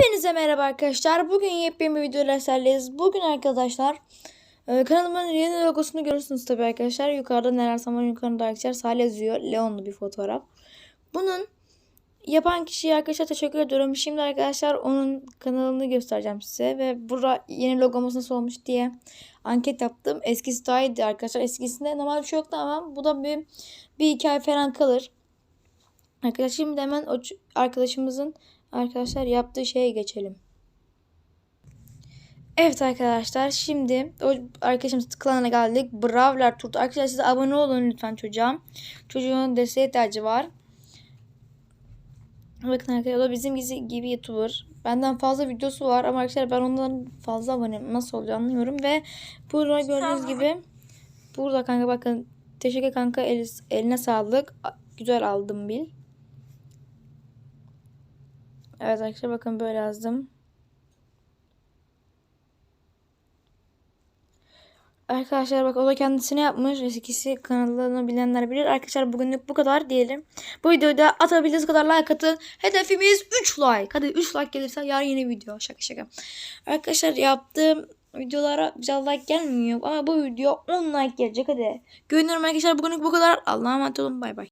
Hepinize merhaba arkadaşlar. Bugün yepyeni bir videoyla sizlerleyiz. Bugün arkadaşlar e, kanalımın yeni logosunu görürsünüz tabii arkadaşlar. Yukarıda neler zaman yukarıda arkadaşlar Salih yazıyor. Leon'lu bir fotoğraf. Bunun yapan kişiye arkadaşlar teşekkür ediyorum. Şimdi arkadaşlar onun kanalını göstereceğim size. Ve burada yeni logomuz nasıl olmuş diye anket yaptım. Eskisi daha iyiydi arkadaşlar. Eskisinde normal bir şey yoktu ama bu da bir, bir iki ay falan kalır. Arkadaşlar şimdi hemen o arkadaşımızın arkadaşlar yaptığı şeye geçelim. Evet arkadaşlar şimdi o arkadaşımız klanına geldik. Brawler Turtu. Arkadaşlar size abone olun lütfen çocuğa. Çocuğun desteğe ihtiyacı var. Bakın arkadaşlar o da bizim gibi, YouTuber. Benden fazla videosu var ama arkadaşlar ben ondan fazla abone nasıl oluyor anlamıyorum. Ve burada gördüğünüz gibi burada kanka bakın teşekkür kanka el, eline sağlık. Güzel aldım bil. Evet arkadaşlar bakın böyle yazdım. Arkadaşlar bak o da kendisine yapmış. Eskisi kanalını bilenler bilir. Arkadaşlar bugünlük bu kadar diyelim. Bu videoyu da atabildiğiniz kadar like atın. Hedefimiz 3 like. Hadi 3 like gelirse yarın yeni video. Şaka şaka. Arkadaşlar yaptığım videolara güzel like gelmiyor. Ama bu video 10 like gelecek hadi. Görünüyorum arkadaşlar bugünlük bu kadar. Allah'a emanet olun. Bay bay.